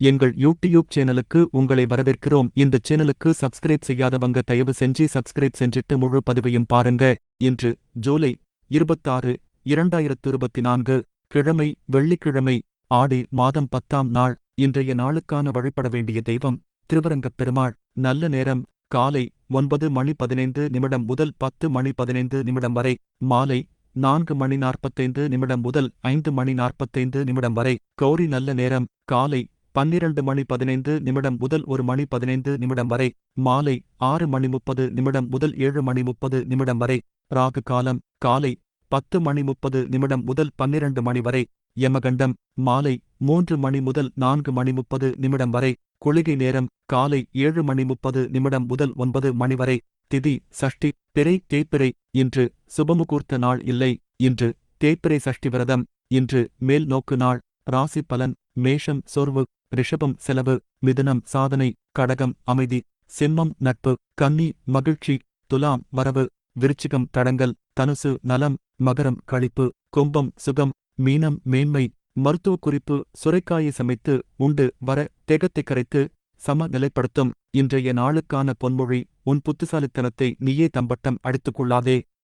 எங்கள் யூடியூப் சேனலுக்கு உங்களை வரவேற்கிறோம். இந்த சேனலுக்கு சப்ஸ்கிரைப் செய்யாதவங்க தயவு செஞ்சு சப்ஸ்கிரைப் செஞ்சிட்டு முழு பதிவையும் பாருங்க. இன்று ஜூலை இருபத்தாறு இரண்டாயிரத்து இருபத்தி நான்கு கிழமை வெள்ளிக்கிழமை ஆடி மாதம் பத்தாம் நாள். இன்றைய நாளுக்கான வழிபட வேண்டிய தெய்வம் திருவரங்கப் பெருமாள் நல்ல நேரம் காலை ஒன்பது மணி பதினைந்து நிமிடம் முதல் பத்து மணி பதினைந்து நிமிடம் வரை மாலை நான்கு மணி நாற்பத்தைந்து நிமிடம் முதல் ஐந்து மணி நாற்பத்தைந்து நிமிடம் வரை. கௌரி நல்ல நேரம் காலை பன்னிரண்டு மணி பதினைந்து நிமிடம் முதல் ஒரு மணி பதினைந்து நிமிடம் வரை மாலை ஆறு மணி முப்பது நிமிடம் முதல் ஏழு மணி முப்பது நிமிடம் வரை ராகு காலம் காலை பத்து மணி முப்பது நிமிடம் முதல் பன்னிரண்டு மணி வரை யமகண்டம் மாலை மூன்று மணி முதல் நான்கு மணி முப்பது நிமிடம் வரை குளிகை நேரம் காலை ஏழு மணி முப்பது நிமிடம் முதல் ஒன்பது மணி வரை திதி சஷ்டி பிறை தேய்பிறை இன்று சுபமுகூர்த்த நாள் இல்லை இன்று தேய்பிறை சஷ்டி விரதம் இன்று மேல் நோக்கு நாள் ராசி பலன் மேஷம் சோர்வு ரிஷபம் செலவு மிதுனம் சாதனை கடகம் அமைதி சிம்மம் நட்பு கன்னி மகிழ்ச்சி துலாம் வரவு விருச்சிகம் தடங்கல் தனுசு நலம் மகரம் களிப்பு கும்பம் சுகம் மீனம் மேன்மை மருத்துவ குறிப்பு சுரைக்காயை சமைத்து உண்டு வர தேகத்தை கரைத்து சமநிலைப்படுத்தும் இன்றைய நாளுக்கான பொன்மொழி உன் புத்திசாலித்தனத்தை நீயே தம்பட்டம் அடித்துக் கொள்ளாதே.